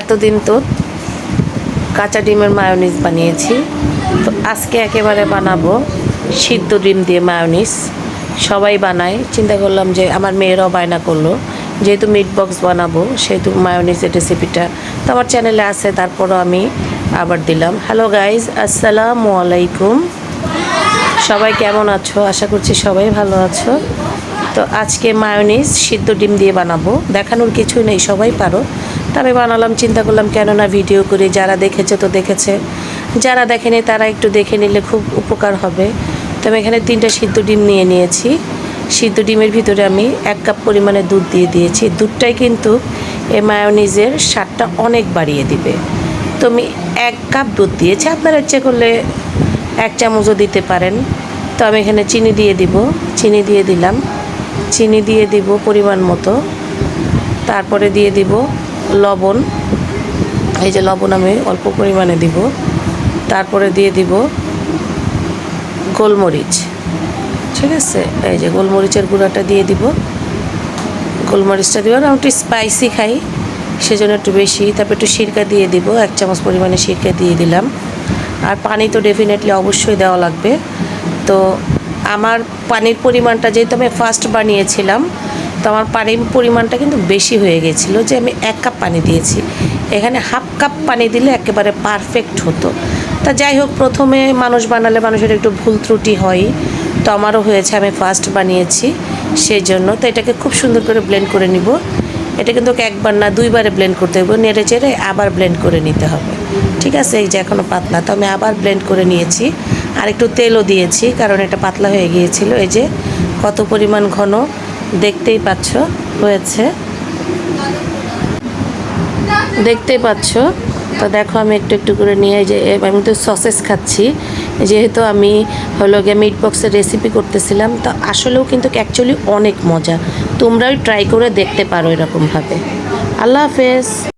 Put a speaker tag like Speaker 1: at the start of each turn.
Speaker 1: এতদিন তো কাঁচা ডিমের মায়োনিজ বানিয়েছি। তো আজকে একেবারে বানাবো সিদ্ধ ডিম দিয়ে মায়োনিজ সবাই বানায়। চিন্তা করলাম যে আমার মেয়েরাও বায়না করল। যেহেতু মিট বক্স বানাবো, সেহেতু মায়োনিজের রেসিপিটা তো আমার চ্যানেলে আছে, তারপরও আমি আবার দিলাম। হ্যালো গাইজ আসসালামু আলাইকুম। সবাই কেমন আছো? আশা করছি সবাই ভালো আছো। তো আজকে মায়োনিজ সিদ্ধ ডিম দিয়ে বানাবো। দেখানোর কিছুই নেই, সবাই পারো। তো আমি বানালাম, চিন্তা করলাম কেন না ভিডিও করে যারা দেখেছে তো দেখেছে। যারা দেখেনি তারা একটু দেখে নিলে খুব উপকার হবে। তো আমি এখানে তিনটা সিদ্ধ ডিম নিয়ে নিয়েছি। সিদ্ধ ডিমের ভিতরে আমি এক কাপ পরিমাণে দুধ দিয়ে দিয়েছি। দুধটাই কিন্তু এ মায়োনিজের স্বাদটা অনেক বাড়িয়ে দিবে। তো আমি এক কাপ দুধ দিয়েছি। আপনারা ইচ্ছে করলে এক চামচও দিতে পারেন। তো আমি এখানে চিনি দিয়ে দিব। চিনি দিয়ে দিলাম। চিনি দিয়ে দিব পরিমাণ মতো। তারপরে দিয়ে দিব লবণ। এই যে লবণ আমি অল্প পরিমাণে দিব। তারপরে দিয়ে দিব গোলমরিচ। ঠিক আছে? এই যে গোলমরিচের গুঁড়াটা দিয়ে দিব। গোলমরিচটা দিব আমি একটু স্পাইসি খাই, সেজন্য একটু বেশি। তারপর একটু সিরকা দিয়ে দিব, এক চামচ পরিমাণে সিরকা দিয়ে দিলাম। আর পানি তো ডেফিনেটলি অবশ্যই দেওয়া লাগবে। তো আমার পানির পরিমাণটা যেহেতু আমি ফার্স্ট বানিয়েছিলাম তো আমার পানির পরিমাণটা কিন্তু বেশি হয়ে গেছিল যে আমি এক কাপ পানি দিয়েছি। এখানে হাফ কাপ পানি দিলে একেবারে পারফেক্ট হতো। তা যাই হোক, প্রথমে মানুষ বানালে মানুষের একটু ভুল ত্রুটি হয়, তো আমারও হয়েছে, আমি ফার্স্ট বানিয়েছি সেই জন্য তো এটাকে খুব সুন্দর করে ব্লেন্ড করে নিব। এটা কিন্তু একবার না দুইবারে ব্লেন্ড করতে হবে, নেড়ে চেড়ে আবার ব্লেন্ড করে নিতে হবে। ঠিক আছে? এই যে এখনও পাতলা, তো আমি আবার ব্লেন্ড করে নিয়েছি। আর একটু তেলও দিয়েছি, কারণ এটা পাতলা হয়ে গিয়েছিল। এই যে কত পরিমাণ ঘন দেখতেই পাচ্ছ, হয়েছে। দেখতেই পাচ্ছ। তো দেখো, আমি একটু একটু করে নিয়ে যে আমি তো সসেস খাচ্ছি। যেহেতু আমি হলো গিয়ে মিট বক্সের রেসিপি করতেছিলাম, তো আসলেও কিন্তু অ্যাকচুয়ালি অনেক মজা। তোমরাও ট্রাই করে দেখতে পারো এরকমভাবে। আল্লাহ হাফেজ।